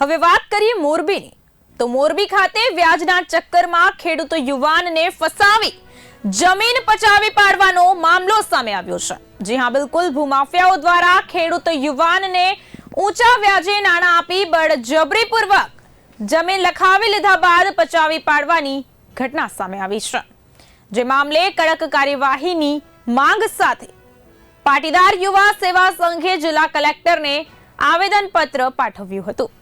હવે વાત કરીએ મોરબીની. તો મોરબી ખાતે વ્યાજના ચક્કરમાં ખેડૂતો યુવાનને ફસાવી, જમીન પચાવી પાડવાનો મામલો સામે આવ્યો છે. જી હા, બિલકુલ. ભૂમાફિયાઓ દ્વારા ખેડૂત યુવાનને ઊંચા વ્યાજે નાણાં આપી બળજબરીપૂર્વક જમીન લખાવી લીધા બાદ પચાવી પાડવાની ઘટના સામે આવી છે. જે મામલે કડક કાર્યવાહીની માંગ સાથે પાટીદાર યુવા સેવા સંઘે જિલ્લા કલેક્ટરને આવેદનપત્ર પાઠવ્યું હતું.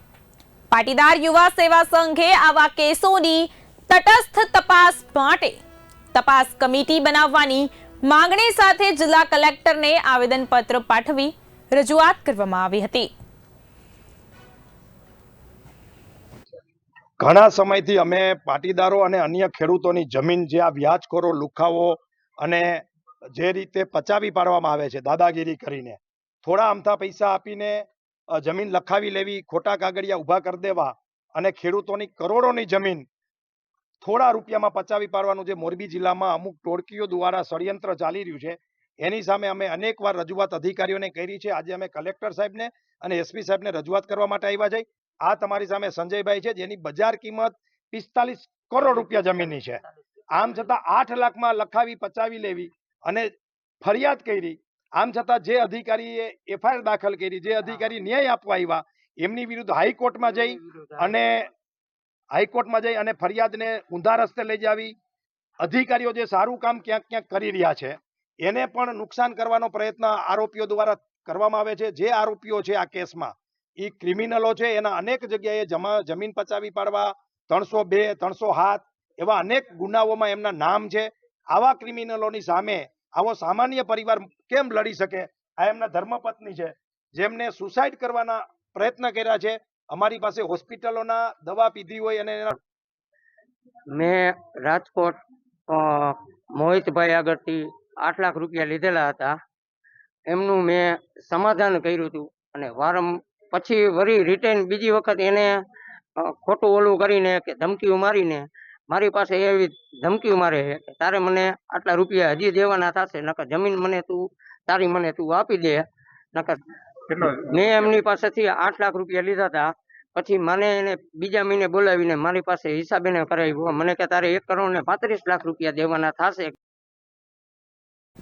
પાટીદાર યુવા સેવા સંઘે આવા કેસોની તટસ્થ તપાસ માટે તપાસ કમિટી બનાવવાની માંગણી સાથે જિલ્લા કલેક્ટરને આવેદનપત્ર પાઠવી રજૂઆત કરવામાં આવી હતી. ઘણા સમયથી અમે પાટીદારો અને અન્ય ખેડૂતોની જમીન જે આ વ્યાજખોરો લુખાવો અને જે રીતે પચાવી પાડવામાં આવે છે દાદાગીરી કરીને, થોડા અમથા પૈસા આપીને જમીન લખાવી લેવી, ખોટા કાગળિયા ઊભા કરી દેવા અને ખેડૂતોની કરોડોની જમીન થોડા રૂપિયામાં પચાવી પાડવાનું જે મોરબી જિલ્લામાં અમુક ટોળકીઓ દ્વારા ષડયંત્ર ચાલી રહ્યું છે, એની સામે અમે અનેકવાર રજૂઆત અધિકારીઓને કરી છે. આજે અમે કલેક્ટર સાહેબને અને એસપી સાહેબને રજૂઆત કરવા માટે આવ્યા છે. આ તમારી સામે સંજયભાઈ છે, જેની બજાર કિંમત પિસ્તાલીસ કરોડ રૂપિયા જમીનની છે. આમ છતાં આઠ લાખમાં લખાવી, પચાવી લેવી અને ફરિયાદ કરી આમ છતાં જે અધિકારીએ એફઆઈઆર દાખલ કરી જે અધિકારી ન્યાય આપવા આવ્યા એમની વિરુદ્ધ હાઈકોર્ટમાં જઈ અને હાઈકોર્ટમાં જઈ અને ફરિયાદને ઊંધા રસ્તે લઈ જાવી. અધિકારીઓ જે સારું કામ ક્યાંક ક્યાંક કરી રહ્યા છે એને પણ નુકસાન કરવાનો પ્રયત્ન આરોપીઓ દ્વારા કરવામાં આવે છે. જે આરોપીઓ છે આ કેસમાં એ ક્રિમિનલો છે. એના અનેક જગ્યાએ જમા જમીન પચાવી પાડવા ત્રણસો બે ત્રણસો હાથ એવા અનેક ગુનાઓમાં એમના નામ છે. આવા ક્રિમિનલોની સામે આવો સામાન્ય પરિવાર કેમ લડી શકે? આ એમના ધર્મપત્ની છે. જેમને સુસાઇડ કરવાના પ્રયત્ન કર્યા છે. અમારી પાસે હોસ્પિટલોના દવા પીધી હોય અને મેં રાજકોટ મોહિતભાઈ આગળથી આઠ લાખ રૂપિયા લીધેલા હતા. એમનું મેં સમાધાન કર્યું હતું અને વારમ પછી વરી રિટર્ન બીજી વખત એને ખોટું ઓલું કરીને કે ધમકીઓ મારીને મારી પાસે એવી ધમકીઓ મારે છે કે તારે મને આટલા રૂપિયા હજી દેવાના થશે નકર જમીન મને તું તારી મને તું આપી દે. નકર મેં એમની પાસેથી આઠ લાખ રૂપિયા લીધા હતા. પછી મને એને બીજા મહિને બોલાવીને મારી પાસે હિસાબ એને કરાવ્યો. મને કે તારે એક કરોડ ને પાંત્રીસ લાખ રૂપિયા દેવાના થશે.